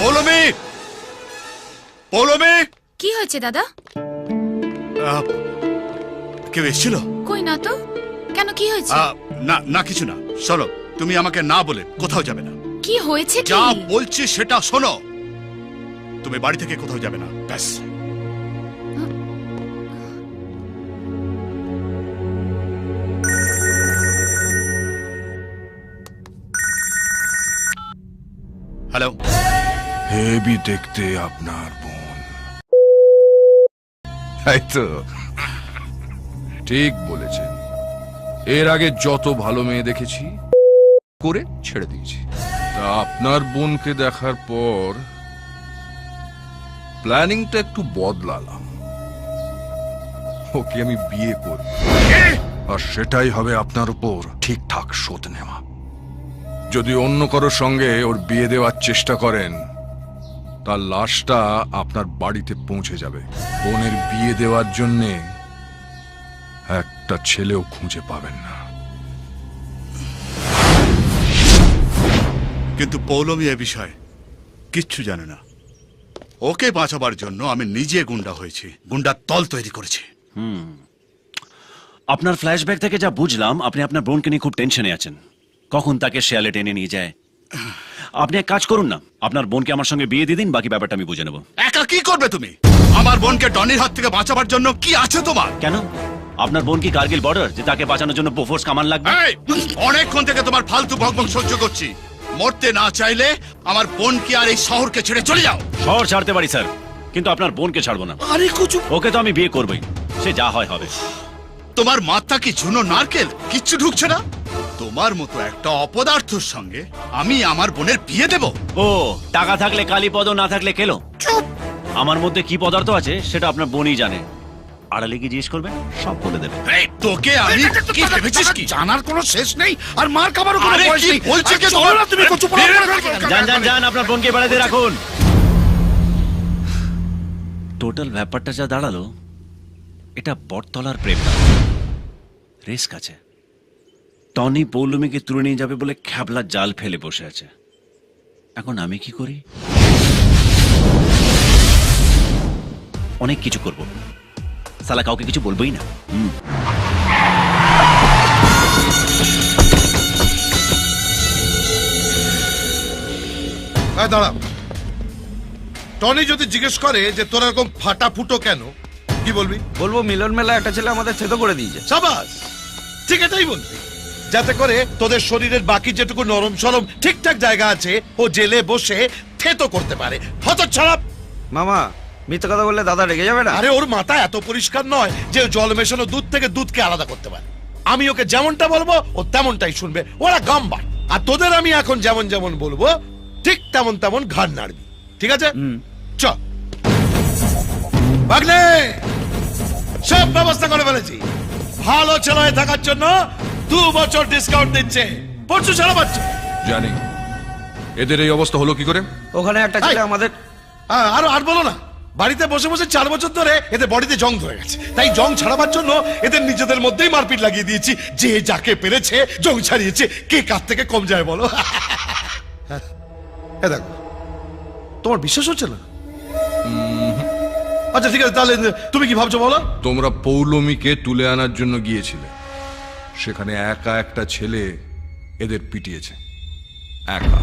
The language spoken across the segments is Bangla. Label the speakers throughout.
Speaker 1: পৌলমী! পৌলমী!
Speaker 2: কি হয়েছে দাদা?
Speaker 1: আহ, কেউ এসেছিল?
Speaker 2: কই না তো? কেন কি হয়েছে?
Speaker 1: আহ, না না কিছু না। চলো তুমি আমাকে না বলে কোথাও যাবে না।
Speaker 2: কি হয়েছে কি?
Speaker 1: যা বলছি সেটা শোনো। তুমি বাড়ি থেকে কোথাও যাবে না। ব্যাস। হ্যালো।
Speaker 3: হেবি দেখতে আপনার বোন। তো। ঠিক বলেছেন। এর আগে যত ভালো মেয়ে দেখেছি, করে ছেড়ে দিয়েছি। তা আপনার বোনকে দেখার পর প্ল্যানিংটা একটু বদলালাম। ওকে আমি বিয়ে করব আর সেটাই হবে আপনার উপর ঠিকঠাক শোধ নেওয়া। যদি অন্য কারোর সঙ্গে ওর বিয়ে দেওয়ার চেষ্টা করেন তার লাশটা আপনার বাড়িতে পৌঁছে যাবে। বোনের বিয়ে দেওয়ার জন্যে একটা ছেলেও খুঁজে পাবেন না।
Speaker 1: কিন্তু পৌলমী এ বিষয়ে কিচ্ছু জানে না। ওকে বাঁচাবার জন্য আমি নিজে গুন্ডা হয়েছি গুন্ডার তল তৈরি করেছি।
Speaker 4: আপনার ফ্ল্যাশব্যাক থেকে যা বুঝলাম আপনি আপনার বোনকে নিয়ে খুব টেনশনে আছেন। কখন তাকে শেয়ালে টেনে নিয়ে যায়? আপনি এক কাজ করুন না আপনার বোনকে আমার সঙ্গে বিয়ে দিয়ে দিন বাকি ব্যাপারটা আমি বুঝে নেব।
Speaker 1: একা কি করবে তুমি? আমার বোনকে ডনির হাত থেকে বাঁচাবার জন্য কি আছে তোমার?
Speaker 4: কেন? আপনার বোন কি কার্গিল বর্ডার যে তাকে বাঁচানোর জন্য বোফোর্স কামান লাগবে?
Speaker 1: অনেকক্ষণ থেকে তোমার ফালতু ভগভগ সহ্য করছি। মরতে না চাইলে আমার বোনকে আর এই শহরকে ছেড়ে চলে যাও।
Speaker 4: শহর ছাড়তে পারি স্যার কিন্তু আপনার বোনকে ছাড়বো না।
Speaker 1: আরে কুচু
Speaker 4: ওকে তো আমি বিয়ে করবই সে যা হয় হবে।
Speaker 1: তোমার মাথা কি ঝুনো নারকেল? কিচ্ছু ঢুকছে না? তোমার মতো একটা অপদার্থর সঙ্গে আমি আমার বোনের বিয়ে দেব?
Speaker 4: ও টাকা থাকলে কালীপদ না থাকলে কেলো? আমার মধ্যে কি পদার্থ আছে সেটা আপনার বোনই জানে। আড়ালে কি জিজ্ঞেস করবেন সব বলে দেবে।
Speaker 1: এই, তোকে আমি কি ভেবেছিস কি?
Speaker 5: জানার কোনো শেষ নেই আর মার খাবারও কোনো বয়স নেই।
Speaker 1: বলছে কে তোমার?
Speaker 5: না তুমি কর,
Speaker 4: যান যান যান আপনার বোনকে বেড়াতে রাখুন। টোটাল ব্যাপারটা যা দাঁড়াল এটা বটতলার প্রেম না। রিস্ক আছে। টনি পৌলমীকে তুলে নিয়ে যাবে বলে খ্যাবলা জাল ফেলে বসে আছে। এখন আমি কি করি? অনেক কিছু করব। সালা কাউকে কিছু বলবোই না। হুম।
Speaker 5: দাঁড়া। টনি যদি জিজ্ঞেস করে যে তোর এরকম ফাটা ফুটো কেন কি বলবি?
Speaker 6: বলব মিলন মেলা একটা ছেলে আমাদের থেতো করে দিয়েছে।
Speaker 5: সাবাস! ঠিক এটাই বলবি। যাতে করে তোদের শরীরের বাকি যেটুকু নরম সরম ঠিকঠাক জায়গা আছে ও জেলে বসে থেতো করতে পারে। হত
Speaker 6: মামা মিথ্যে কথা বললে দাদা রেগে যাবে না?
Speaker 5: আরে ওর মাথা এত পরিষ্কার নয় যে ও জল মেশানো দুধ থেকে দুধকে আলাদা করতে পারে। আমি ওকে যেমনটা বলব ও তেমনটাই শুনবে। ওরা গাম্বার। আর তোদের আমি এখন যেমন যেমন বলব ঠিক তেমন তেমন ঘাড় নাড়বি। ঠিক আছে? চ। ভাগ্নে সব ব্যবস্থা করে ফেলেছি। ভালো ছেলে হয়ে থাকার জন্য দু বছর ডিসকাউন্ট দিচ্ছে। পরশু ছাড়া পাচ্ছে
Speaker 3: জানি। এদের এই অবস্থা হলো কি করে?
Speaker 6: ওখানে একটা ছেলে আমাদের
Speaker 5: আর আর বলো না। বাড়িতে বসে বসে চার বছর ধরে এদের বডিতে জং ধরে গেছে। তাই জং ছাড়াবার জন্য এদের নিজেদের মধ্যেই মারপিট লাগিয়ে দিয়েছি। যে যাকে পেরেছে জং ছাড়িয়েছে কে কার থেকে কম যায় বলো? এ দেখো তোমার বিশ্বাস হচ্ছে না? আচ্ছা ঠিক আছে তাহলে তুমি কি ভাবছ বলো?
Speaker 3: তোমরা পৌলমীকে তুলে আনার জন্য গিয়েছিলে। সেখানে একা একটা ছেলে এদের পিটিয়েছে। একা।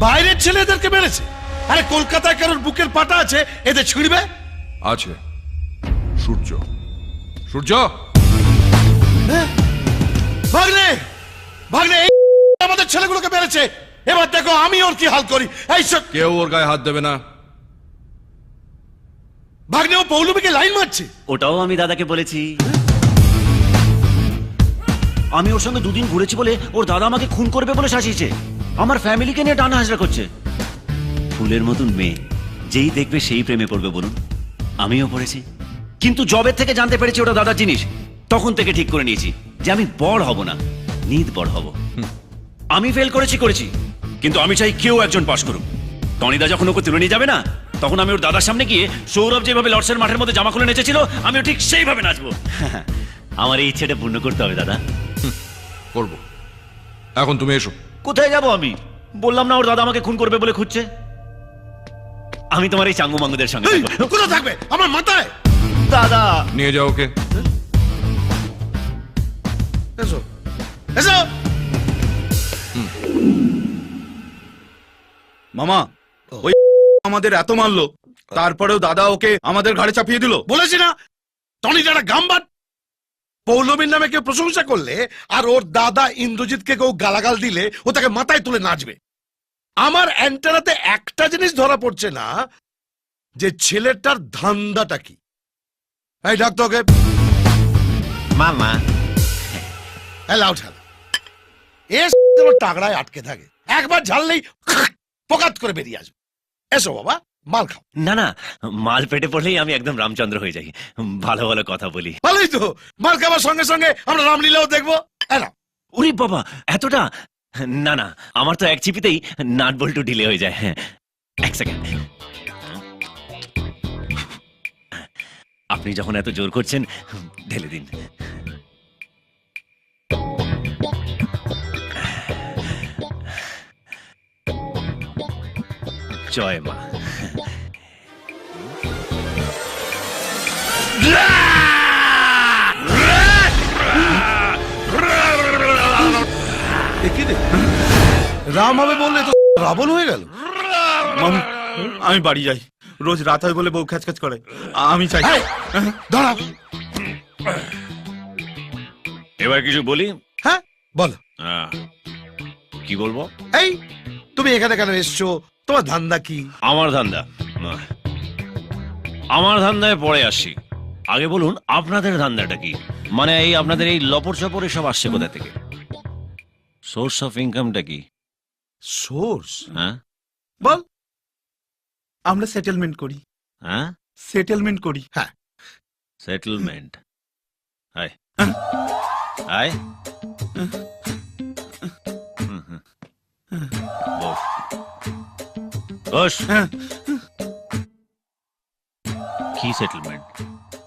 Speaker 5: বাইরের ছেলে এদেরকে মেরেছে? আরে কলকাতায় কারোর বুকের পাটা আছে এদের ছিঁড়বে?
Speaker 3: আছে। সূর্য। সূর্য!
Speaker 5: ভাগ্নে! ভাগ্নে এই আমাদের ছেলেগুলোকে মেরেছে। এবার দেখো আমি ওর কি হাল করি। এই সব
Speaker 3: কেউ ওর গায়ে হাত দেবে না।
Speaker 5: ভাগ্নে ও পৌলমীকে লাইন মারছে।
Speaker 4: ওটাও আমি দাদাকে বলেছি। আমি ওর সঙ্গে দুদিন ঘুরেছি বলে ওর দাদা আমাকে খুন করবে বলে শাসিয়েছে। আমার ফ্যামিলিকে নিয়ে টানা হাজরা করছে। ফুলের মতন মেয়ে। যেই দেখবে সেই প্রেমে পড়বে বলুন। আমিও পড়েছি। কিন্তু জবের থেকে জানতে পেরেছি ওটা দাদার জিনিস। তখন থেকে ঠিক করে নিয়েছি যে আমি বড় হব না। নিদ বড় হব। আমি ফেল করেছি করেছি। কিন্তু আমি চাই কেউ একজন পাশ করুক। টনিদা যখন ওকে তুলে নিয়ে যাবে না, তখন আমি ওর দাদার সামনে গিয়ে সৌরভ যেভাবে লর্ডসের মাঠের মধ্যে জামা খুলে নেচেছিল, আমিও ঠিক সেইভাবে নাচবো। আমার এই ইচ্ছেটা পূর্ণ করতে হবে দাদা।
Speaker 3: করব। এখন তুমি এসো।
Speaker 4: কোথায় যাব আমি? বললাম না ওর দাদা আমাকে খুন করবে বলে খুঁজছে। আমি তোমার এই চাঙ্গু মাঙ্গুদের সঙ্গে
Speaker 5: কোথায় থাকবে? আমার মাথায়।
Speaker 4: দাদা।
Speaker 3: নিয়ে যাও ওকে।
Speaker 5: এসো। এসো।
Speaker 6: মামা ওই আমাদের এত মারলো তারপরেও দাদা ওকে আমাদের ঘাড়ে চাপিয়ে দিল।
Speaker 5: বলেছি না? টনি যারা গাম্বার পৌলমীর নামে কেউ প্রশংসা করলে আর ওর দাদা ইন্দ্রজিৎকে কেউ গালাগাল দিলে ও তাকে মাথায় তুলে নাচবে। আমার অ্যান্টেনাতে একটা জিনিস ধরা পড়ছে না যে ছেলেটার ধান্দাটা কি? এই ডাক্তার ওকে
Speaker 4: মামা।
Speaker 5: অ্যালাউ ঠেলা। এ টাগড়ায় আটকে থাকে। একবার ঝাললেই পকাত করে বেরিয়ে আসবে। এসো বাবা। মাল খাও।
Speaker 4: না না মাল পেটে পড়লেই আমি একদম রামচন্দ্র হয়ে যাই। ভালো ভালো কথা বলি।
Speaker 5: ভালোই তো। মাল খাবার সঙ্গে সঙ্গে আমরা রামলীলাও দেখব।
Speaker 4: উরি বাবা এতটা? না না আমার তো এক চিপিতেই নাট বল্টু ঢিলে হয়ে যায়। হ্যাঁ এক সেকেন্ড আপনি যখন এত জোর করছেন ঢেলে দিন। জয় মা।
Speaker 5: রাম হবে বললে তো রাবণ হয়ে গেল।
Speaker 6: মামু আমি বাড়ি যাই। রোজ রাত হয় বলে বউ খ্যাচ খ্যাচ করে। আমি চাই।
Speaker 5: দাঁড়া।
Speaker 4: এবার কিছু বলি?
Speaker 5: হ্যাঁ বল।
Speaker 4: আহ, কি বলব?
Speaker 5: এই তুমি এখানে কেন এসছো? তোমার ধান্দা কি?
Speaker 4: আমার ধান্দা। আমার ধান্দায় পরে আসি। আগে বলুন আপনাদের ধান্দাটা কি? মানে এই আপনাদের এই লপর চপর এসব আসছে কোথা থেকে? সোর্স অফ ইনকামটা কি?
Speaker 5: সোর্স
Speaker 4: হ্যাঁ।
Speaker 5: বল।
Speaker 6: আমরা সেটেলমেন্ট করি।
Speaker 4: হ্যাঁ?
Speaker 6: সেটেলমেন্ট করি। হ্যাঁ।
Speaker 4: Settlement hi hi boss. Boss.
Speaker 6: হ্যাঁ।
Speaker 4: কি সেটেলমেন্ট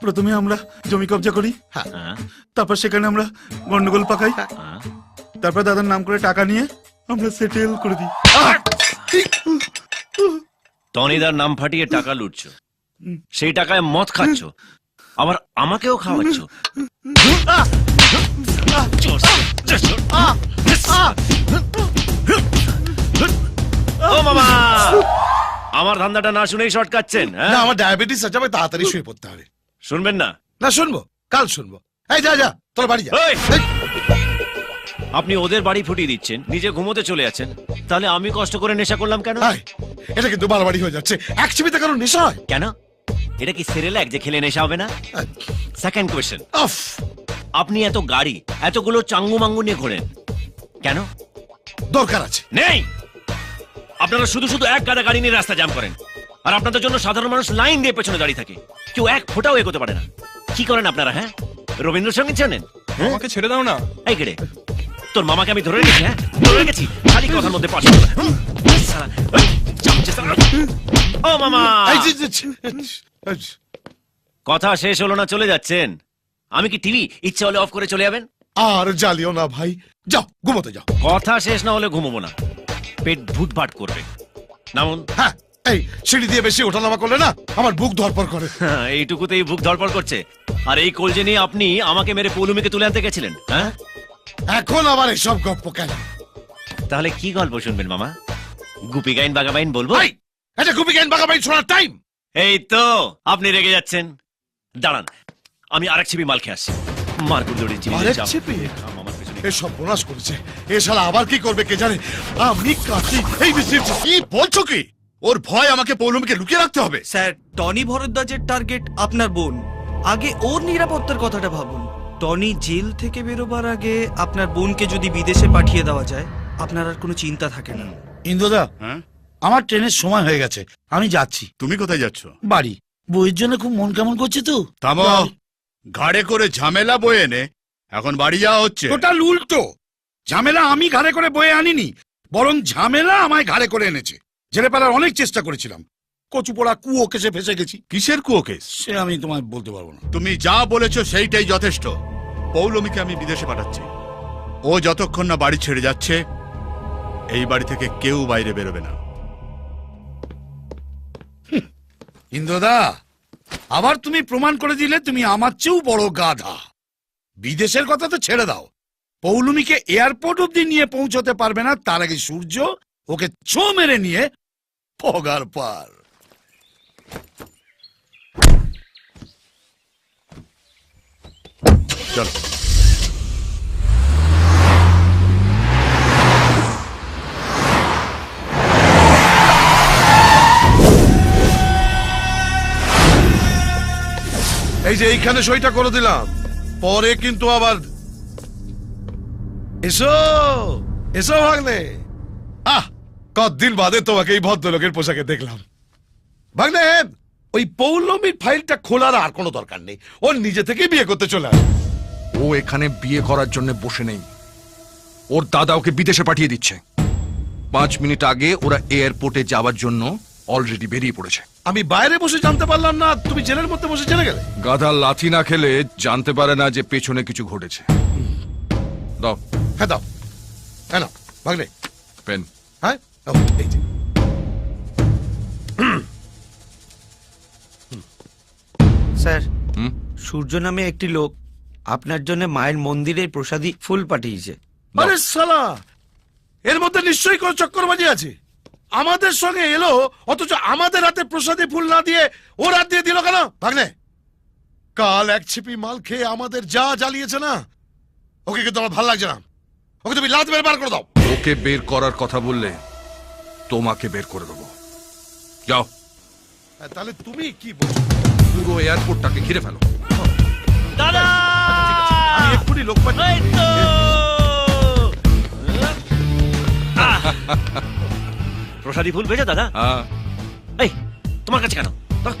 Speaker 6: প্রথমে আমরা জমি কবজা করি।
Speaker 4: হ্যাঁ।
Speaker 6: তারপর সেখানে আমরা গন্ডগোল পাকাই।
Speaker 4: হ্যাঁ।
Speaker 6: তারপর দাদার নাম করে টাকা নিয়ে আমরা সেটেল করে দিই।
Speaker 4: টনিদার নাম ফাটিয়ে টাকা লুটছো। সেই টাকায় মদ খাচ্ছ। আবার আমাকেও খাওয়াচ্ছ। আমার ধান্দাটা না শুনেই শর্ট কাটছেন হ্যাঁ?
Speaker 5: না আমার ডায়াবেটিস আছে আমাকে তাড়াতাড়ি শুয়ে পড়তে হবে।
Speaker 4: শুনবেন না?
Speaker 5: না শুনব। কাল শুনব। এই যা যা তোর বাড়ি যা। এই,
Speaker 4: আপনি ওদের বাড়ি ফুটিয়ে দিচ্ছেন নিজে ঘুমোতে চলে যাচ্ছেন তাহলে আমি কষ্ট করে নেশা করলাম কেন?
Speaker 5: এটা কিন্তু বাড়াবাড়ি হয়ে যাচ্ছে। এক চিবিতে কারণ নেশা হয়?
Speaker 4: কেন? এটা কি সেরেলাক যে খেলে নেশা হবে না? সেকেন্ড কোয়েশ্চেন আপনি এত গাড়ি এতগুলো চাঙ্গু মাঙ্গু নিয়ে ঘোরেন। কেন?
Speaker 5: দরকার আছে।
Speaker 4: নেই! আপনারা শুধু শুধু এক গাদা গাড়ি নিয়ে রাস্তা জ্যাম করেন। আর আপনাদের জন্য সাধারণ মানুষ লাইন দিয়ে পেছনে দাঁড়িয়ে থাকে। কেউ এক ফোঁটাও এগোতে পারে না। কি করেন আপনারা হ্যাঁ? রবীন্দ্রসঙ্গীত জানেন? হ্যাঁ?
Speaker 7: আমাকে ছেড়ে দাও না।
Speaker 4: এই কেড়ে তোর মামাকে আমি ধরে রেখেছি হ্যাঁ? ধরে রেখেছি। খালি কথার মধ্যে পাশ ও মামা! কথা শেষ হলো না চলে যাচ্ছেন। আমি কি টিভি ইচ্ছা হলে অফ করে চলে যাবেন?
Speaker 5: আর জ্বালিও না ভাই। যাও ঘুমোতে যাও।
Speaker 4: কথা শেষ না হলে ঘুমোবো না। পেট ভুটভাট করবে। নামুন।
Speaker 5: হ্যাঁ এই সিঁড়ি দিয়ে বেশি ওঠানামা করলে না আমার বুক ধরপর করে।
Speaker 4: হ্যাঁ, এইটুকুতেই বুক ধরপড় করছে। আর এই কলজে নিয়ে আপনি আমাকে মেরে পৌলুমিকে তুলে আনতে গেছিলেন হ্যাঁ?
Speaker 5: এখন আবার এসব গপ্প কেন?
Speaker 4: তাহলে কি গল্প শুনবেন মামা? গুপি গাইন বাগাবাইন বলব?
Speaker 5: ভাই এটা খুবই জ্ঞান বাগাবাই শোনার টাইম
Speaker 4: এই তো আপনি রেগে যাচ্ছেন। দাঁড়ান আমি আরেক ছিপি মাল খেয়ে আসছি। মারকুর দড়ি
Speaker 5: আরেক ছিপি? এসব বোনাস করেছে। এ শালা আবার কি করবে কে জানে? আমি কাটি এই মিছিল
Speaker 1: কি বলছো কি? ওর ভয় আমাকে পৌলমীকে লুকিয়ে রাখতে হবে।
Speaker 8: স্যার টনি ভরদ্বাজের টার্গেট আপনার বোন। আগে ওর নিরাপত্তার কথাটা ভাবুন। টনি জেল থেকে বেরোবার আগে আপনার বোনকে যদি বিদেশে পাঠিয়ে দেওয়া যায় আপনার আর কোনো চিন্তা থাকে না।
Speaker 9: ইন্দ্রদা
Speaker 1: হ্যাঁ?
Speaker 9: আমার ট্রেনের সময় হয়ে গেছে। আমি যাচ্ছি।
Speaker 1: তুমি কোথায় যাচ্ছ?
Speaker 9: বাড়ি। বইয়ের জন্য খুব মন কেমন করছে তো?
Speaker 1: থামো। ঘাড়ে করে ঝামেলা বয়ে এনে এখন বাড়ি যাওয়া হচ্ছে।
Speaker 9: ওটা উল্টো। ঝামেলা আমি ঘাড়ে করে বয়ে আনিনি বরং ঝামেলা আমায় ঘাড়ে করে এনেছে। জেলে পালার অনেক চেষ্টা করেছিলাম। কচু পোড়া কুয়ো কেসে ফেসে গেছি।
Speaker 1: কিসের কুয়ো কেস?
Speaker 9: সে আমি তোমায় বলতে পারব না।
Speaker 1: তুমি যা বলেছ সেইটাই যথেষ্ট। পৌলমীকে আমি বিদেশে পাঠাচ্ছি। ও যতক্ষণ না বাড়ি ছেড়ে যাচ্ছে এই বাড়ি থেকে কেউ বাইরে বেরোবে না।
Speaker 9: ইন্দ্রদা আবার তুমি প্রমাণ করে দিলে তুমি আমার চেয়েও বড় গাধা। বিদেশের কথা তো ছেড়ে দাও। পৌলুমিকে এয়ারপোর্ট অব্দি নিয়ে পৌঁছতে পারবে না তার আগে সূর্য ওকে ছো মেরে নিয়ে পগার পার।
Speaker 5: এই যে এইখানে সইটা করে দিলাম। পরে কিন্তু আবার এসো এসো ভাগ্নে। আহ, কতদিন বাদে তোমাকে এই ভদ্রলোকের পোশাকে দেখলাম। ভাগ্নে ওই পৌলমীর ফাইলটা খোলার আর কোনো দরকার নেই। ও নিজে থেকেই বিয়ে করতে চলে আসবে
Speaker 3: ও এখানে বিয়ে করার জন্য বসে নেই। ওর দাদা ওকে বিদেশে পাঠিয়ে দিচ্ছে। পাঁচ মিনিট আগে ওরা এয়ারপোর্টে যাওয়ার জন্য অলরেডি বেরিয়ে পড়েছে।
Speaker 5: আমি বাইরে বসে জানতে পারলাম না তুমি জেলের মধ্যে বসে জেনে গেলে।
Speaker 3: গাধা লাথি না খেলে জানতে পারে না যে পেছনে কিছু ঘটেছে। দাও।
Speaker 5: হ্যাঁ দাও। হ্যাঁ নাও। ভাগ্নে
Speaker 3: পেন।
Speaker 5: হ্যাঁ এই যে।
Speaker 8: স্যার। সূর্য নামে একটি লোক আপনার জন্য মায়ের মন্দিরের প্রসাদী ফুল পাঠিয়েছে।
Speaker 5: আরে সালা এর মধ্যে নিশ্চয়ই কোনো চক্করবাজি আছে। আমাদের সঙ্গে এলো অথচ আমাদের হাতে প্রসাদী ফুল না দিয়ে ও রাত দিয়ে দিল কেন? ভাগ্নে কাল এক ছিপি মাল খেয়ে আমাদের যা জ্বালিয়েছে না ওকে কিন্তু আমার ভালো লাগছে না। ওকে তুমি লাত বের বার করে দাও।
Speaker 3: ওকে বের করার কথা বললে তোমাকে বের করে দেবো। যাও।
Speaker 5: হ্যাঁ, তাহলে তুমি কি বলছো?
Speaker 3: পুরো এয়ারপোর্টটাকে ঘিরে ফেলো।
Speaker 4: দাদা!
Speaker 5: আমি এক্ষুনি লোক!
Speaker 4: প্রসাদী ফুল পেয়েছ দাদা?
Speaker 3: হ্যাঁ।
Speaker 4: এই তোমার কাছে কেন? দাও।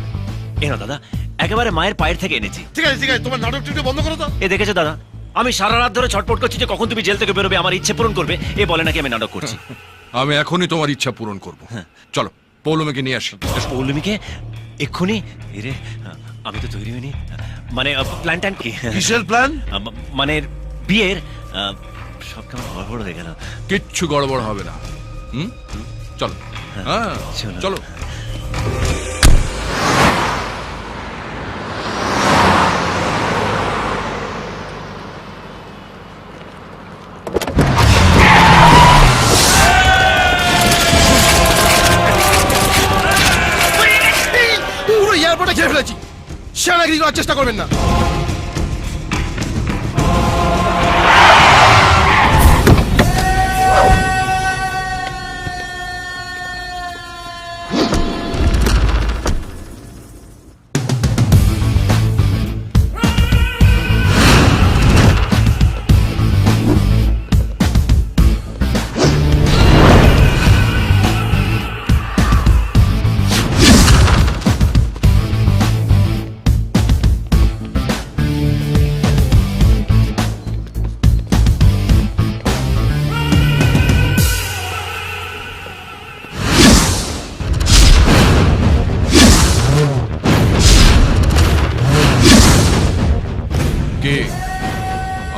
Speaker 4: এ নাও দাদা। একেবারে মায়ের পায়ের থেকে এনেছি।
Speaker 5: ঠিক আছে ঠিক আছে তোমার নাটক টিটক বন্ধ করো তো।
Speaker 4: এ দেখেছ দাদা? আমি সারা রাত ধরে ছটপট করছি যে কখন তুমি জেল থেকে বেরোবে আমার ইচ্ছে পূরণ করবে। এ বলে নাকি আমি নাটক করছি।
Speaker 3: আমি এখনই তোমার ইচ্ছা পূরণ করব। চলো পৌলমীকে নিয়ে আসি।
Speaker 4: পৌলমীকে? এক্ষুনি রে আমি তো তৈরি হইনি। মানে প্ল্যান ট্যান কি?
Speaker 5: কিসের প্ল্যান
Speaker 4: মানে বিয়ের সব কেমন গড়বড় হয়ে গেল?
Speaker 3: কিচ্ছু গড়বড় হবে না। হুম? চলো। হ্যাঁ
Speaker 4: চলো।
Speaker 6: করার চেষ্টা করবেন না।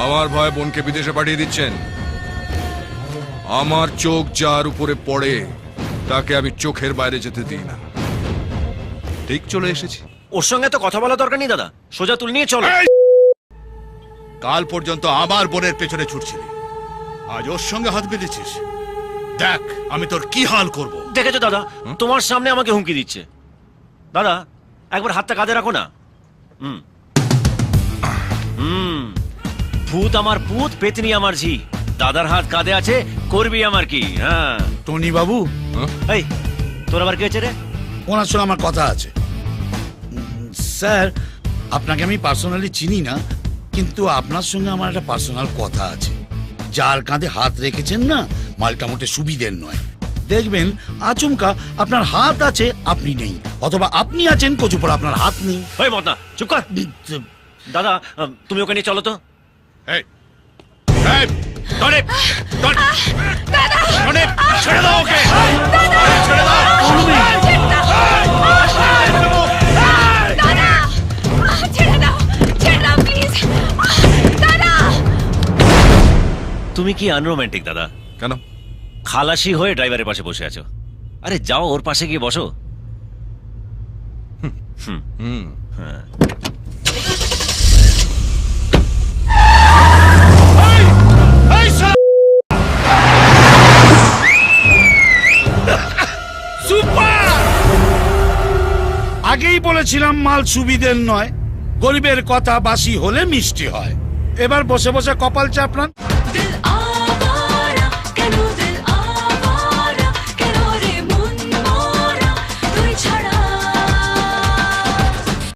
Speaker 3: আমার ভয় বোনকে বিদেশে পাঠিয়ে দিচ্ছেন। আমার চোখ যার উপরে পড়ে তাকে আমি চোখের বাইরে যেতে দিই না। ঠিক চলে এসেছি।
Speaker 4: ওর সঙ্গে তো কথা বলা দরকার নেই দাদা। সোজা তুল নিয়ে চলো।
Speaker 1: কাল পর্যন্ত আমার বোনের পেছনে ছুটছিলি আজ ওর সঙ্গে হাত বেঁধেছিস। দেখ আমি তোর কি হাল করব।
Speaker 4: দেখেছ দাদা? তোমার সামনে আমাকে হুমকি দিচ্ছে। দাদা একবার হাতটা কাঁধে রাখো না। হুম হুম। ভূত আমার পুত পেতনি আমার ঝি। দাদার হাত কাঁধে আছে করবি আমার কি? হ্যাঁ।
Speaker 9: টনি বাবু
Speaker 4: এই তোর আবার কি হয়েছে রে?
Speaker 9: ওনার সঙ্গে আমার কথা আছে। স্যার আপনাকে আমি পার্সোনালি চিনি না কিন্তু আপনার সঙ্গে আমার একটা পার্সোনাল কথা আছে। যার কাঁধে হাত রেখেছেন না মালটা মোটে সুবিধের নয়। দেখবেন আচমকা আপনার হাত আছে আপনি নেই। অথবা আপনি আছেন কচুপর আপনার হাত নেই।
Speaker 4: চুপ কর। দাদা তুমি ওকে নিয়ে চলো তো।
Speaker 1: এই এই, ছেড়ে দাও ওকে। ছেড়ে দাও।
Speaker 2: দাদা। ছেড়ে দাও। দাদা।
Speaker 4: তুমি কি আনরোম্যান্টিক দাদা?
Speaker 3: কেন?
Speaker 4: খালাসি হয়ে ড্রাইভারের পাশে বসে আছো। আরে যাও ওর পাশে গিয়ে বসো।
Speaker 3: হুম।
Speaker 9: সুপার বলেছিলাম, মাল সুবিধের নয়, গরিবের কথা বাসি হলে মিষ্টি হয়। এবার বসে বসে কপাল চাপড়ান